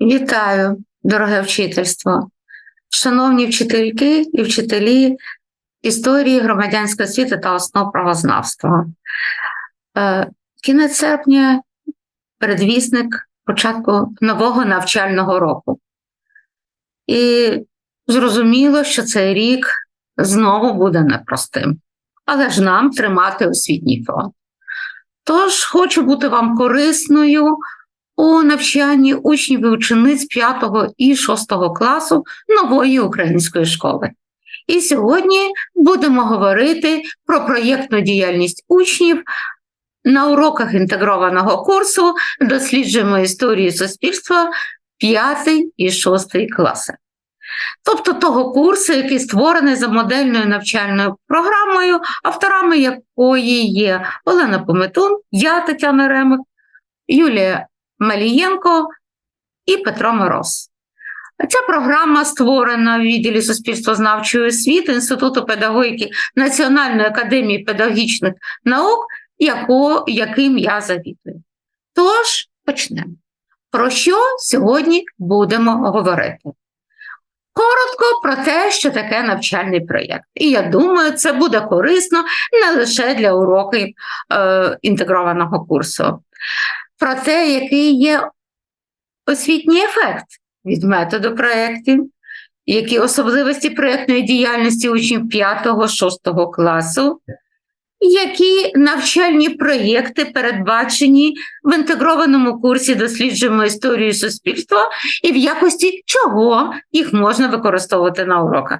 Вітаю, дороге вчительство, шановні вчительки і вчителі історії громадянської освіти та основ правознавства. Е, Кінець серпня передвісник початку нового навчального року. І зрозуміло, що цей рік знову буде непростим, але ж нам тримати освітній фронт. Тож хочу бути вам корисною у навчанні учнів і учениць 5 і 6 класу нової української школи. І сьогодні будемо говорити про проєктну діяльність учнів на уроках інтегрованого курсу досліджуємо історію суспільства 5 і 6 класи. Тобто того курсу, який створений за модельною навчальною програмою, авторами якої є Олена Пометун, я Тетяна Ремик, Юлія Малієнко і Петро Мороз. Ця програма створена в відділі суспільствознавчої освіти Інституту педагогіки Національної академії педагогічних наук, яко, яким я завідую. Тож почнемо. Про що сьогодні будемо говорити? Коротко про те, що таке навчальний проєкт. І я думаю, це буде корисно не лише для уроків е, інтегрованого курсу. Про те, який є освітній ефект від методу проєктів, які особливості проєктної діяльності учнів 5-6 класу, які навчальні проєкти передбачені в інтегрованому курсі досліджуємо історію суспільства і в якості чого їх можна використовувати на уроках.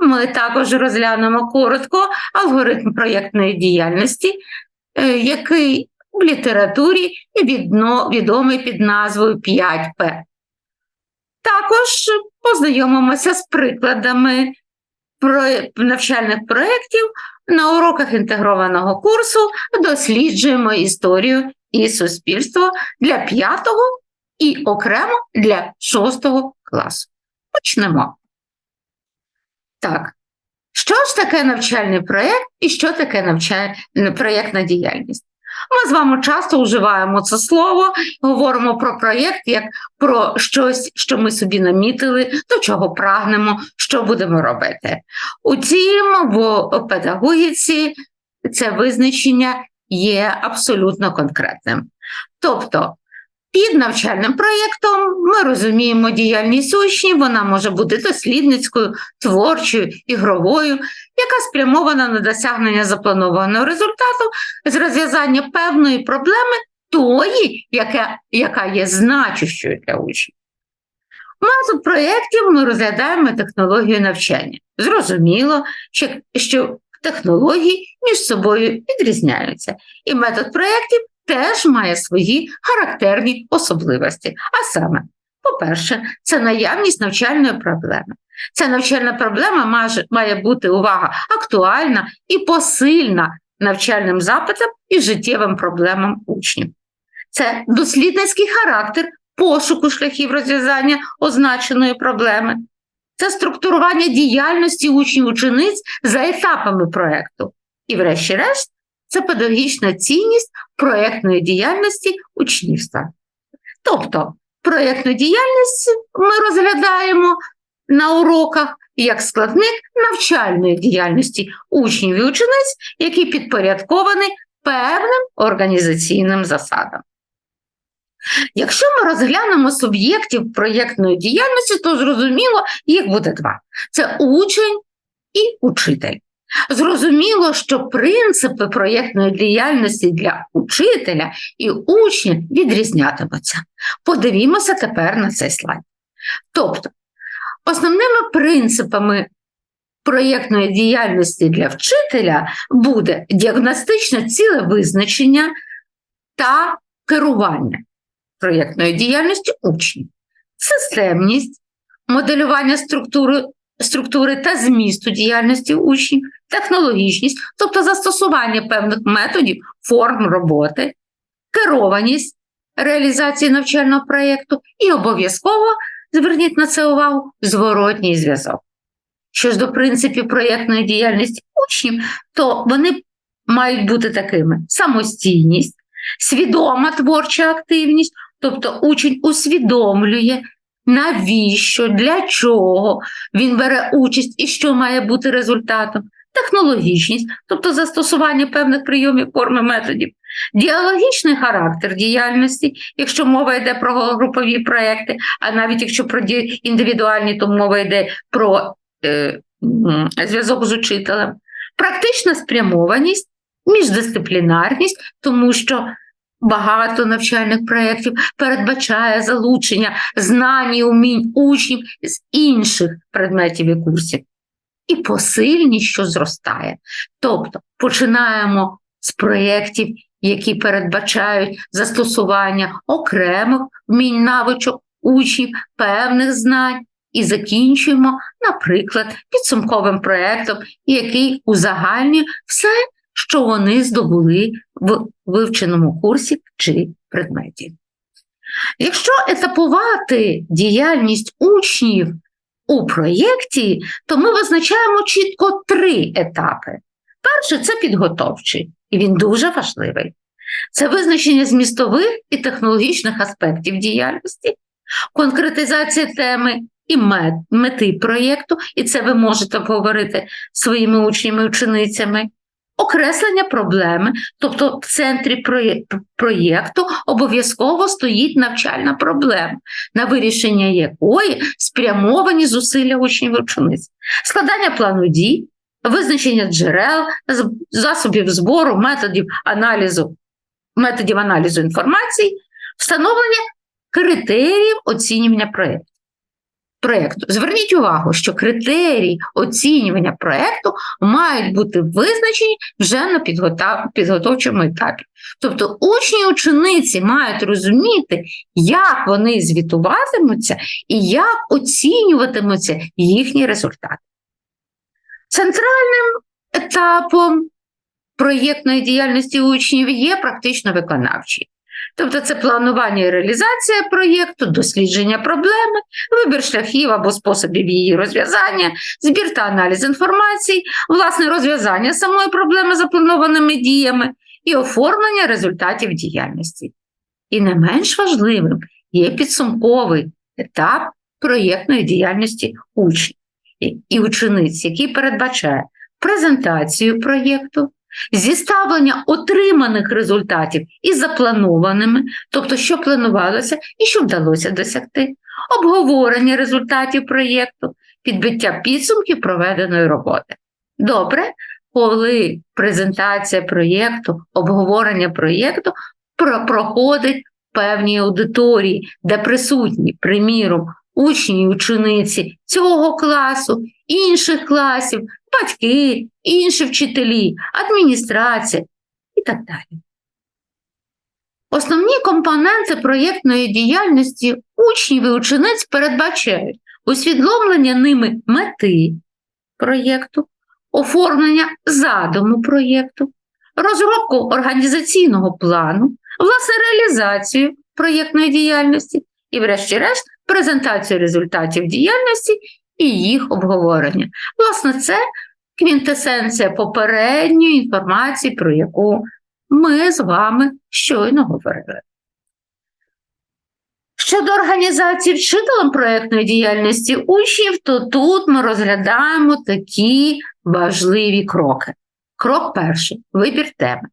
Ми також розглянемо коротко алгоритм проєктної діяльності, е, який в літературі відомий під назвою 5П. Також познайомимося з прикладами навчальних проєктів на уроках інтегрованого курсу досліджуємо історію і суспільство для п'ятого і окремо для шостого класу. Почнемо. Так, що ж таке навчальний проєкт і що таке навчаль... проєктна діяльність? Ми з вами часто вживаємо це слово, говоримо про проєкт як про щось, що ми собі намітили, до чого прагнемо, що будемо робити. Утім, в педагогіці це визначення є абсолютно конкретним. Тобто, під навчальним проєктом ми розуміємо діяльність учнів, вона може бути дослідницькою, творчою, ігровою, яка спрямована на досягнення запланованого результату з розв'язання певної проблеми тої, яка, яка є значущою для учнів. Метод проєктів ми розглядаємо технологію навчання. Зрозуміло, що технології між собою відрізняються, і метод проєктів теж має свої характерні особливості. А саме, по-перше, це наявність навчальної проблеми. Ця навчальна проблема має, бути увага актуальна і посильна навчальним запитам і життєвим проблемам учнів. Це дослідницький характер пошуку шляхів розв'язання означеної проблеми, це структурування діяльності учнів учениць за етапами проєкту. І, врешті-решт, це педагогічна цінність проєктної діяльності учнівства. Тобто, проєктну діяльність ми розглядаємо на уроках як складник навчальної діяльності учнів і учениць, який підпорядкований певним організаційним засадам. Якщо ми розглянемо суб'єктів проєктної діяльності, то зрозуміло, їх буде два: це учень і учитель. Зрозуміло, що принципи проєктної діяльності для учителя і учня відрізнятимуться. Подивімося тепер на цей слайд. Тобто, основними принципами проєктної діяльності для вчителя буде діагностичне ціле визначення та керування проєктної діяльності учнів, системність, моделювання структури структури та змісту діяльності учнів, технологічність, тобто застосування певних методів, форм роботи, керованість реалізації навчального проєкту і обов'язково зверніть на це увагу зворотній зв'язок. Що ж до принципів проєктної діяльності учнів, то вони мають бути такими: самостійність, свідома творча активність, Тобто учень усвідомлює, навіщо, для чого він бере участь і що має бути результатом. Технологічність, тобто застосування певних прийомів, форми, методів, діалогічний характер діяльності, якщо мова йде про групові проекти, а навіть якщо про індивідуальні, то мова йде про е, зв'язок з учителем, практична спрямованість, міждисциплінарність, тому що багато навчальних проєктів передбачає залучення знань і умінь учнів з інших предметів і курсів. І посильність, що зростає. Тобто починаємо з проєктів, які передбачають застосування окремих вмінь навичок учнів, певних знань, і закінчуємо, наприклад, підсумковим проєктом, який узагальнює все, що вони здобули в вивченому курсі чи предметі. Якщо етапувати діяльність учнів у проєкті, то ми визначаємо чітко три етапи. Перший це підготовчий, і він дуже важливий. Це визначення змістових і технологічних аспектів діяльності, конкретизація теми і мет- мети проєкту, і це ви можете говорити своїми учнями і ученицями, окреслення проблеми, тобто в центрі проєкту обов'язково стоїть навчальна проблема, на вирішення якої спрямовані зусилля учнів і учениць, складання плану дій, визначення джерел, засобів збору, методів аналізу, методів аналізу інформації, встановлення критеріїв оцінювання проєкту. Проєкту. Зверніть увагу, що критерії оцінювання проєкту мають бути визначені вже на підготовчому етапі. Тобто учні і учениці мають розуміти, як вони звітуватимуться і як оцінюватимуться їхні результати. Центральним етапом проєктної діяльності учнів є практично виконавчий. Тобто це планування і реалізація проєкту, дослідження проблеми, вибір шляхів або способів її розв'язання, збір та аналіз інформації, власне розв'язання самої проблеми запланованими діями і оформлення результатів діяльності. І не менш важливим є підсумковий етап проєктної діяльності учнів і- учениць, який передбачає презентацію проєкту, зіставлення отриманих результатів із запланованими, тобто що планувалося і що вдалося досягти, обговорення результатів проєкту, підбиття підсумків проведеної роботи. Добре, коли презентація проєкту, обговорення проєкту проходить в певній аудиторії, де присутні, приміром, учні і учениці цього класу, інших класів, батьки, інші вчителі, адміністрація і так далі. Основні компоненти проєктної діяльності учнів і учениць передбачають усвідомлення ними мети проєкту, оформлення задуму проєкту, розробку організаційного плану, власне реалізацію проєктної діяльності і, врешті-решт, презентацію результатів діяльності і їх обговорення. Власне, це квінтесенція попередньої інформації, про яку ми з вами щойно говорили. Щодо організації вчителем проєктної діяльності учнів, то тут ми розглядаємо такі важливі кроки. Крок перший вибір теми.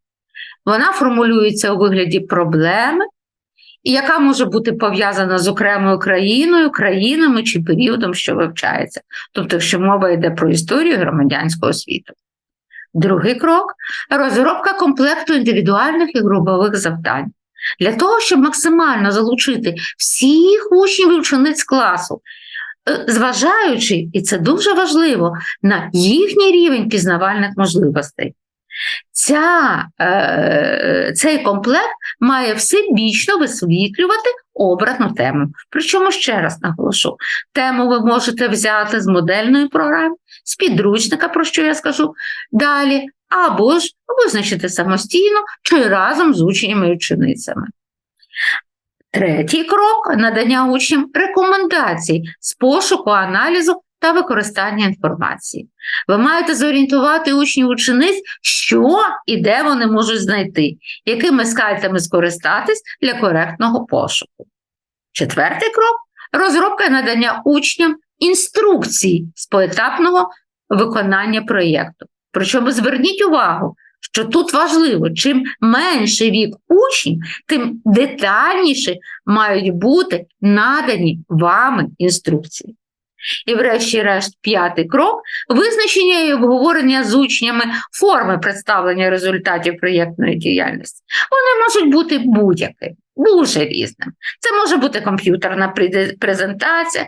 Вона формулюється у вигляді проблеми, яка може бути пов'язана з окремою країною, країнами чи періодом, що вивчається, тобто, якщо мова йде про історію громадянського світу. Другий крок розробка комплекту індивідуальних і групових завдань. Для того, щоб максимально залучити всіх учнів і учениць класу, е, зважаючи, і це дуже важливо, на їхній рівень пізнавальних можливостей. Ця, е, цей комплект має всебічно висвітлювати обрану тему. Причому ще раз наголошу, тему ви можете взяти з модельної програми, з підручника, про що я скажу далі, або ж визначити самостійно чи разом з учнями і ученицями. Третій крок надання учням рекомендацій з пошуку, аналізу та використання інформації. Ви маєте зорієнтувати учнів учениць, що і де вони можуть знайти, якими скальцями скористатись для коректного пошуку. Четвертий крок розробка і надання учням інструкцій з поетапного виконання проєкту. Причому зверніть увагу, що тут важливо, чим менший вік учнів, тим детальніше мають бути надані вами інструкції. І, врешті-решт, п'ятий крок визначення і обговорення з учнями форми представлення результатів проєктної діяльності. Вони можуть бути будь-якими, дуже різними. Це може бути комп'ютерна презентація,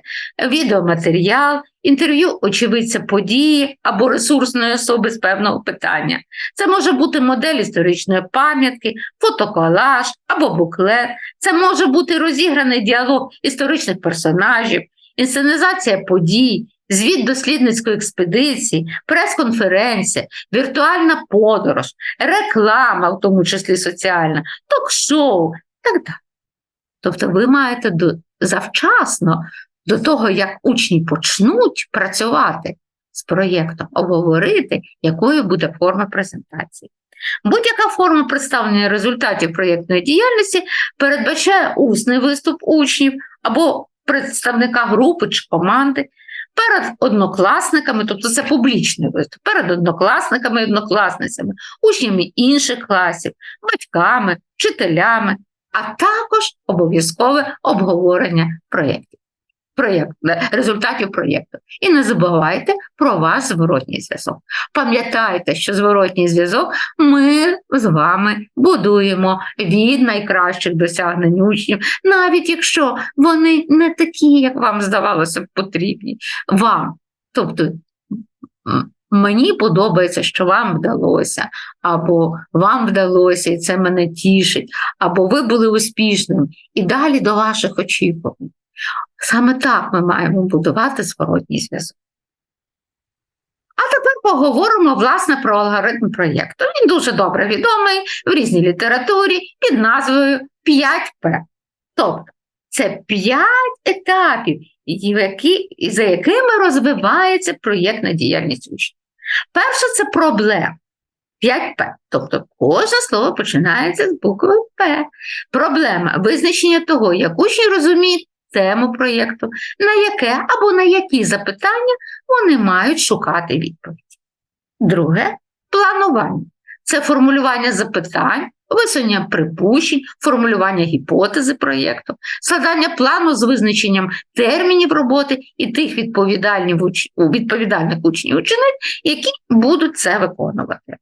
відеоматеріал, інтерв'ю очевидця події або ресурсної особи з певного питання. Це може бути модель історичної пам'ятки, фотоколаж або буклет. Це може бути розіграний діалог історичних персонажів, інсценізація подій, звіт дослідницької експедиції, прес-конференція, віртуальна подорож, реклама, в тому числі соціальна, ток-шоу і так далі. Тобто ви маєте до, завчасно до того, як учні почнуть працювати з проєктом, обговорити, якою буде форма презентації. Будь-яка форма представлення результатів проєктної діяльності передбачає усний виступ учнів або представника групи чи команди перед однокласниками, тобто це публічний виступ, перед однокласниками і однокласницями, учнями інших класів, батьками, вчителями, а також обов'язкове обговорення проєктів. Проєкт, результатів проєкту. І не забувайте про ваш зворотній зв'язок. Пам'ятайте, що зворотній зв'язок ми з вами будуємо від найкращих досягнень учнів, навіть якщо вони не такі, як вам здавалося б потрібні. Вам. Тобто мені подобається, що вам вдалося, або вам вдалося, і це мене тішить, або ви були успішними, і далі до ваших очікувань. Саме так ми маємо будувати зворотній зв'язок. А тепер поговоримо власне про алгоритм проєкту. Він дуже добре відомий в різній літературі під назвою 5П. Тобто це 5 етапів, які, за якими розвивається проєктна діяльність учнів. Перше це проблема. 5П. Тобто кожне слово починається з букви П. Проблема визначення того, як учні розуміють тему проєкту, на яке або на які запитання вони мають шукати відповідь. Друге планування. Це формулювання запитань, висунення припущень, формулювання гіпотези проєкту, складання плану з визначенням термінів роботи і тих відповідальних, відповідальних учнів учениць, які будуть це виконувати.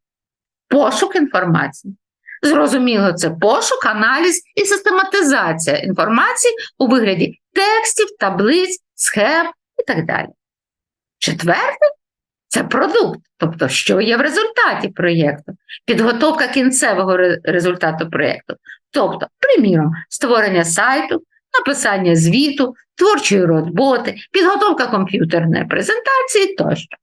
Пошук інформації. Зрозуміло, це пошук, аналіз і систематизація інформації у вигляді текстів, таблиць, схем і так далі. Четверте це продукт, тобто, що є в результаті проєкту, підготовка кінцевого результату проєкту, тобто, приміром, створення сайту, написання звіту, творчої роботи, підготовка комп'ютерної презентації тощо.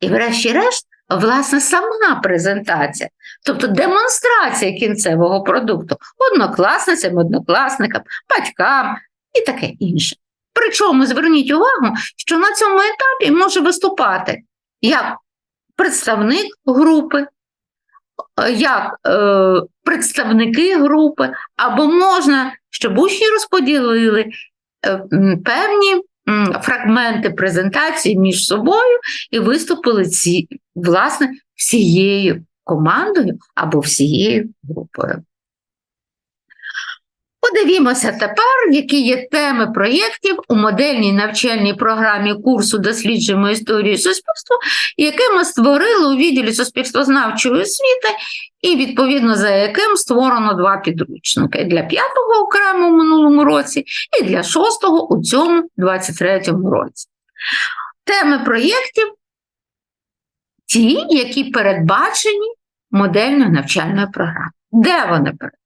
І, врешті-решт, власне, сама презентація, тобто демонстрація кінцевого продукту однокласницям, однокласникам, батькам і таке інше. Причому зверніть увагу, що на цьому етапі може виступати як представник групи, як е, представники групи, або можна, щоб учні розподілили е, певні фрагменти презентації між собою і виступили ці, власне, всією командою або всією групою. Подивімося тепер, які є теми проєктів у модельній навчальній програмі курсу Досліджуємо історію суспільства, яке ми створили у відділі суспільствознавчої освіти, і відповідно за яким створено два підручники для п'ятого окремо в минулому році і для шостого у цьому 23-му році. Теми проєктів ті, які передбачені модельною навчальною програмою. Де вони передбачені?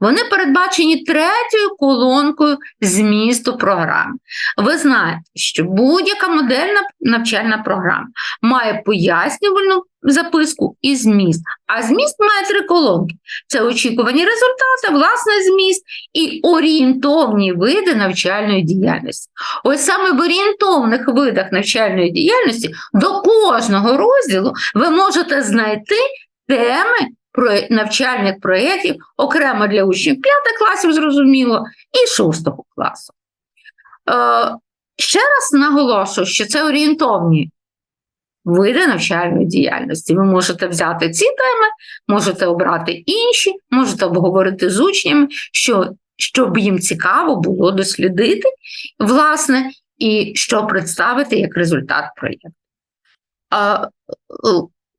Вони передбачені третьою колонкою змісту програми. Ви знаєте, що будь-яка модельна навчальна програма має пояснювальну записку і зміст, а зміст має три колонки: це очікувані результати, власний зміст і орієнтовні види навчальної діяльності. Ось саме в орієнтовних видах навчальної діяльності до кожного розділу ви можете знайти теми навчальних проєктів окремо для учнів 5 класів, зрозуміло, і 6 класу. Е, ще раз наголошую, що це орієнтовні види навчальної діяльності. Ви можете взяти ці теми, можете обрати інші, можете обговорити з учнями, що, щоб їм цікаво було дослідити, власне, і що представити як результат проєкту.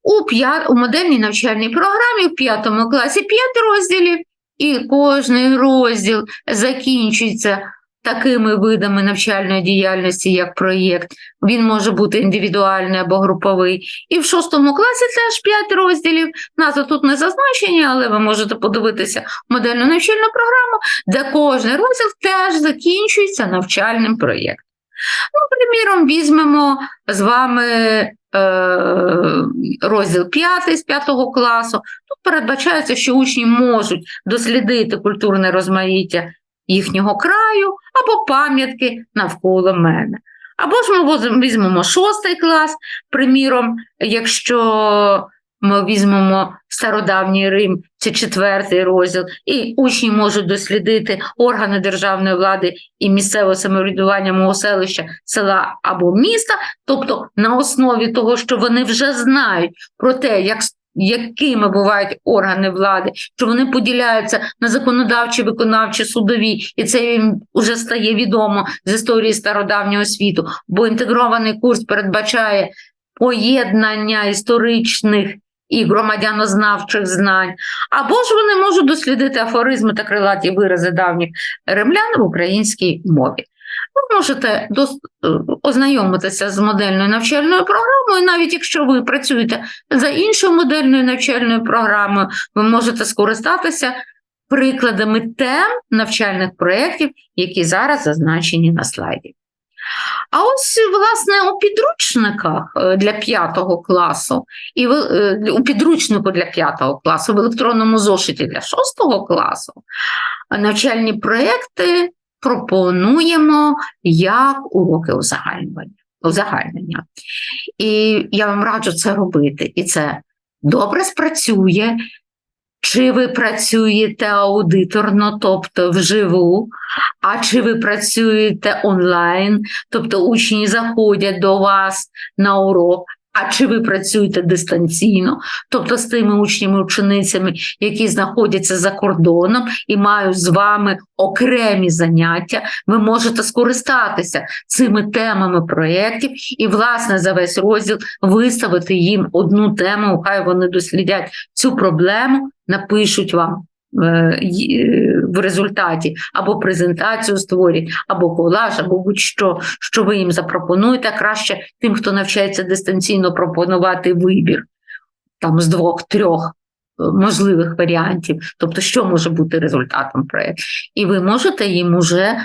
У, п'ят, у модельній навчальній програмі в п'ятому класі 5 розділів, і кожний розділ закінчується такими видами навчальної діяльності, як проєкт. Він може бути індивідуальний або груповий. І в шостому класі теж 5 розділів. Назва тут не зазначені, але ви можете подивитися модельну навчальну програму, де кожний розділ теж закінчується навчальним проєктом. Ну, приміром, візьмемо з вами е, розділ 5 з 5 класу. Тут передбачається, що учні можуть дослідити культурне розмаїття їхнього краю або пам'ятки навколо мене. Або ж ми візьмемо 6 клас, приміром, якщо ми візьмемо стародавній Рим, це четвертий розділ, і учні можуть дослідити органи державної влади і місцевого самоврядування мого селища, села або міста, тобто на основі того, що вони вже знають про те, як якими бувають органи влади, що вони поділяються на законодавчі, виконавчі, судові, і це їм вже стає відомо з історії стародавнього світу, бо інтегрований курс передбачає поєднання історичних і громадянознавчих знань, або ж вони можуть дослідити афоризми та крилаті вирази давніх римлян в українській мові. Ви можете ознайомитися з модельною навчальною програмою, навіть якщо ви працюєте за іншою модельною навчальною програмою, ви можете скористатися прикладами тем навчальних проєктів, які зараз зазначені на слайді. А ось, власне, у підручниках е, для п'ятого класу, і е, у підручнику для п'ятого класу, в електронному зошиті для шостого класу навчальні проєкти пропонуємо як уроки узагальнення. узагальнення. І я вам раджу це робити. І це добре спрацює. Чи ви працюєте аудиторно, тобто вживу, а чи ви працюєте онлайн, тобто учні заходять до вас на урок, а чи ви працюєте дистанційно, тобто з тими учнями-ученицями, які знаходяться за кордоном і мають з вами окремі заняття, ви можете скористатися цими темами проєктів і, власне, за весь розділ виставити їм одну тему, хай вони дослідять цю проблему, напишуть вам Е, е, в результаті або презентацію створять, або колаж, або будь-що, що ви їм запропонуєте, краще тим, хто навчається дистанційно пропонувати вибір там з двох-трьох е, можливих варіантів, тобто, що може бути результатом проєкту. І ви можете їм уже.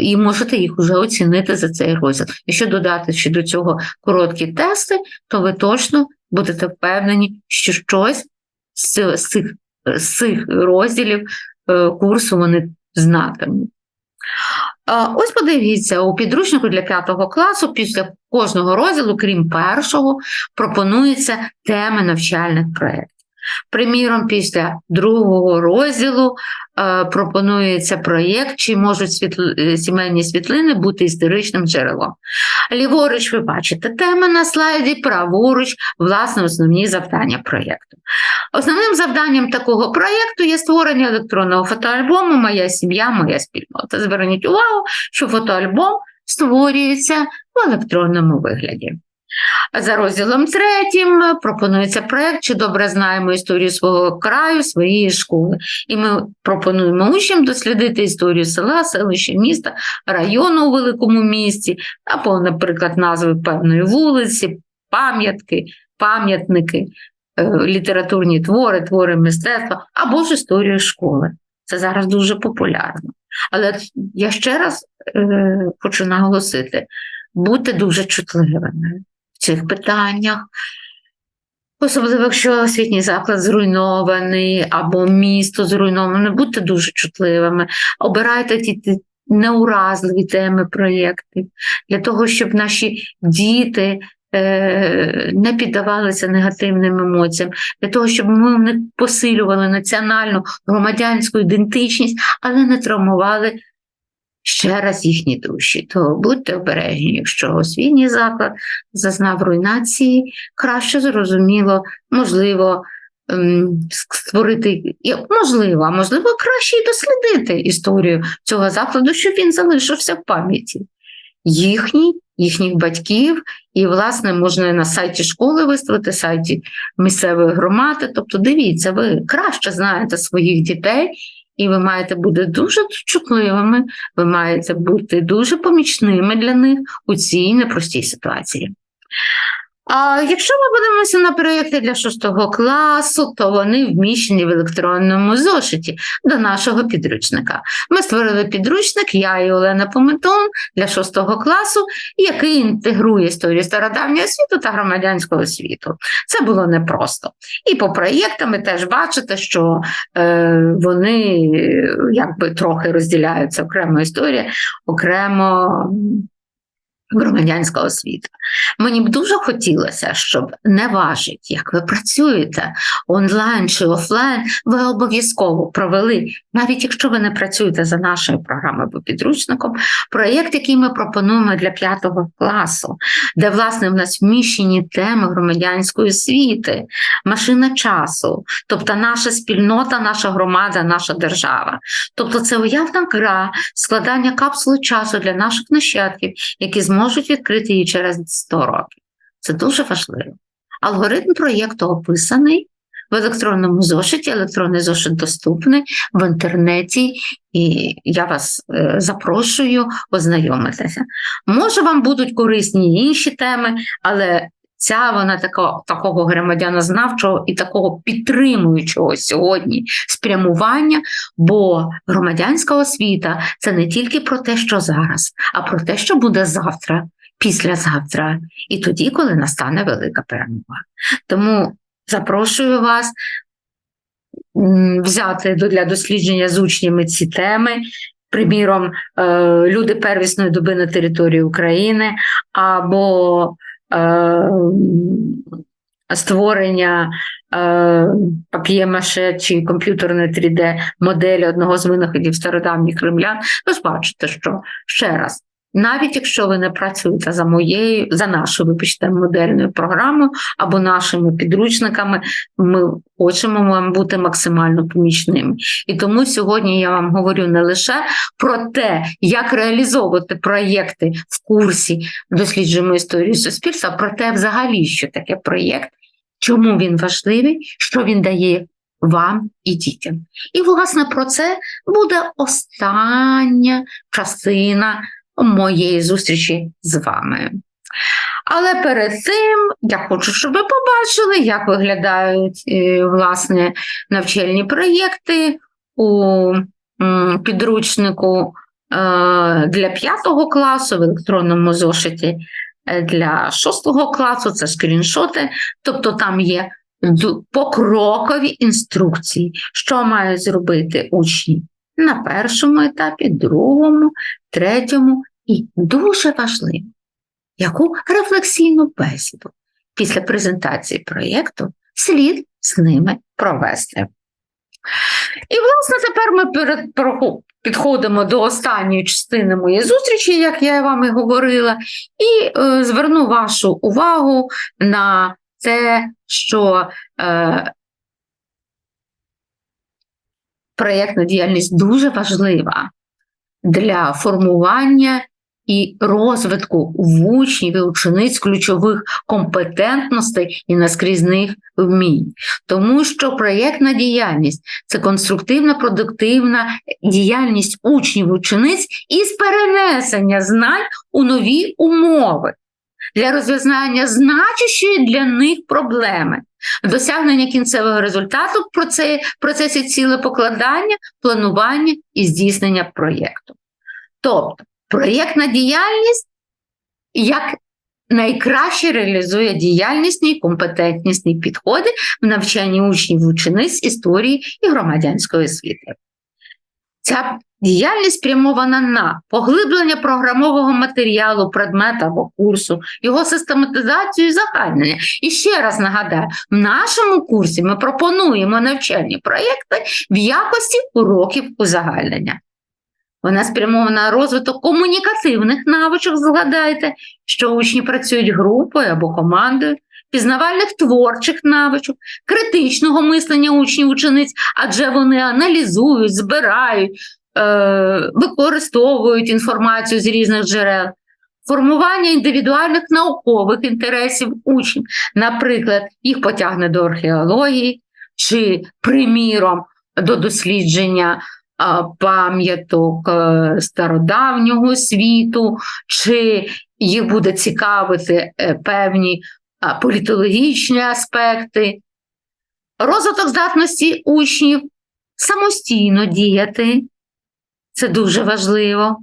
І можете їх вже оцінити за цей розділ. Якщо додати ще до цього короткі тести, то ви точно будете впевнені, що щось з цих з цих розділів е, курсу вони знатимуть. Ось подивіться, у підручнику для п'ятого класу після кожного розділу, крім першого, пропонуються теми навчальних проєктів. Приміром, після другого розділу е, пропонується проєкт, чи можуть світл... Е, сімейні світлини бути історичним джерелом. Ліворуч, ви бачите теми на слайді, праворуч, власне, основні завдання проєкту. Основним завданням такого проєкту є створення електронного фотоальбому Моя сім'я, моя спільнота. Зверніть увагу, що фотоальбом створюється в електронному вигляді. За розділом третім пропонується проєкт, чи добре знаємо історію свого краю, своєї школи. І ми пропонуємо учням дослідити історію села, селища, міста, району у великому місті, або, наприклад, назви певної вулиці, пам'ятки, пам'ятники, літературні твори, твори мистецтва, або ж історію школи. Це зараз дуже популярно. Але я ще раз е, хочу наголосити: бути дуже чутливими в цих питаннях. Особливо, якщо освітній заклад зруйнований або місто зруйноване, будьте дуже чутливими, обирайте ті, неуразливі теми проєктів для того, щоб наші діти е, не піддавалися негативним емоціям, для того, щоб ми не посилювали національну громадянську ідентичність, але не травмували ще раз їхні душі. То будьте обережні, якщо освітній заклад зазнав руйнації, краще зрозуміло, можливо. ем, Створити можливо, а можливо, краще і дослідити історію цього закладу, щоб він залишився в пам'яті їхній, їхніх батьків, і, власне, можна на сайті школи виставити, сайті місцевої громади. Тобто, дивіться, ви краще знаєте своїх дітей, і ви маєте бути дуже чутливими, ви маєте бути дуже помічними для них у цій непростій ситуації. А якщо ми подивимося на проєкти для шостого класу, то вони вміщені в електронному зошиті до нашого підручника. Ми створили підручник, я і Олена Пометон для шостого класу, який інтегрує історію стародавнього світу та громадянського світу. Це було непросто. І по проєктам ви теж бачите, що е, вони якби трохи розділяються окремо історія, окремо громадянська освіта. Мені б дуже хотілося, щоб не важить, як ви працюєте онлайн чи офлайн, ви обов'язково провели, навіть якщо ви не працюєте за нашою програмою або підручником, проєкт, який ми пропонуємо для п'ятого класу, де, власне, в нас вміщені теми громадянської освіти, машина часу, тобто наша спільнота, наша громада, наша держава. Тобто це уявна гра, складання капсули часу для наших нащадків, які зможуть відкрити її через 100 років. Це дуже важливо. Алгоритм проєкту описаний в електронному зошиті, електронний зошит доступний в інтернеті, і я вас е, запрошую ознайомитися. Може, вам будуть корисні інші теми, але ця вона така, такого громадянознавчого і такого підтримуючого сьогодні спрямування, бо громадянська освіта це не тільки про те, що зараз, а про те, що буде завтра, післязавтра, і тоді, коли настане велика перемога. Тому запрошую вас взяти для дослідження з учнями ці теми. Приміром, е, люди первісної доби на території України або створення пап'ємаше чи комп'ютерне 3D моделі одного з винаходів стародавніх римлян, ви бачите, що ще раз. Навіть якщо ви не працюєте за моєю, за нашою, вибачте, модельною програмою або нашими підручниками, ми хочемо вам бути максимально помічними. І тому сьогодні я вам говорю не лише про те, як реалізовувати проєкти в курсі досліджуємо історію суспільства, а про те, взагалі, що таке проєкт, чому він важливий, що він дає вам і дітям. І, власне, про це буде остання частина моєї зустрічі з вами. Але перед цим я хочу, щоб ви побачили, як виглядають е, власне навчальні проєкти у підручнику е, для п'ятого класу в електронному зошиті е, для шостого класу, це скріншоти, тобто там є покрокові інструкції, що мають зробити учні на першому етапі, другому, третьому і дуже важливо, яку рефлексійну бесіду після презентації проєкту слід з ними провести. І, власне, тепер ми перед, підходимо до останньої частини моєї зустрічі, як я вам і говорила, і е, зверну вашу увагу на те, що е, проєктна діяльність дуже важлива для формування і розвитку в учнів і учениць ключових компетентностей і наскрізних вмінь. Тому що проєктна діяльність це конструктивна, продуктивна діяльність учнів учениць із перенесення знань у нові умови. Для розв'язання значущої для них проблеми, досягнення кінцевого результату в проце- процесі цілепокладання, планування і здійснення проєкту. Тобто, проєктна діяльність як найкраще реалізує діяльнісні і компетентнісні підходи в навчанні учнів учениць історії і громадянської освіти. Ця діяльність спрямована на поглиблення програмового матеріалу, предмета або курсу, його систематизацію і загальнення. І ще раз нагадаю, в нашому курсі ми пропонуємо навчальні проєкти в якості уроків узагальнення. Вона спрямована на розвиток комунікативних навичок, згадайте, що учні працюють групою або командою, пізнавальних творчих навичок, критичного мислення учнів учениць, адже вони аналізують, збирають, е, використовують інформацію з різних джерел, формування індивідуальних наукових інтересів учнів, наприклад, їх потягне до археології чи, приміром, до дослідження пам'яток е, стародавнього світу, чи їх буде цікавити е, певні політологічні аспекти. Розвиток здатності учнів самостійно діяти. Це дуже важливо.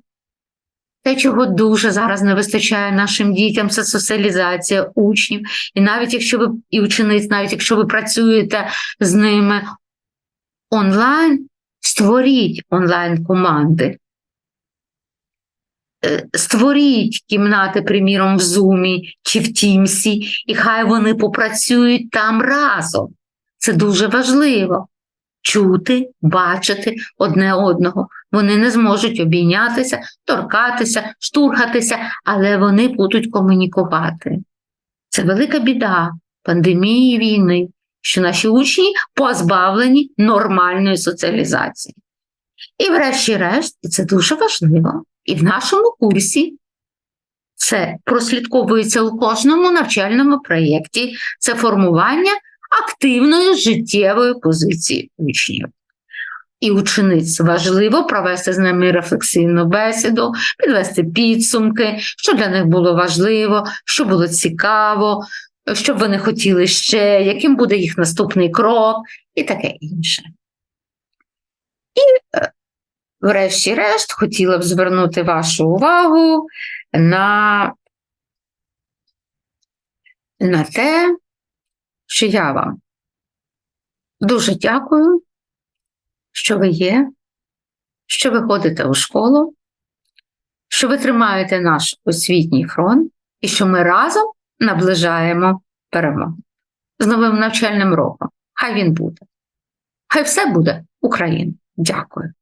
Те, чого дуже зараз не вистачає нашим дітям, це соціалізація учнів. І навіть якщо ви і учениць, навіть якщо ви працюєте з ними онлайн, створіть онлайн-команди. Е, Створіть кімнати, приміром, в Zoom чи в Тімсі, і хай вони попрацюють там разом. Це дуже важливо. Чути, бачити одне одного. Вони не зможуть обійнятися, торкатися, штурхатися, але вони будуть комунікувати. Це велика біда пандемії війни, що наші учні позбавлені нормальної соціалізації. І, врешті-решт, і це дуже важливо, і в нашому курсі це прослідковується у кожному навчальному проєкті, це формування активної життєвої позиції учнів. І учениць важливо провести з ними рефлексивну бесіду, підвести підсумки, що для них було важливо, що було цікаво, що б вони хотіли ще, яким буде їх наступний крок і таке інше. І, е, врешті-решт, хотіла б звернути вашу увагу на, на те, що я вам дуже дякую, що ви є, що ви ходите у школу, що ви тримаєте наш освітній фронт і що ми разом наближаємо перемогу. З новим навчальним роком. Хай він буде. Хай все буде Україна. Дякую.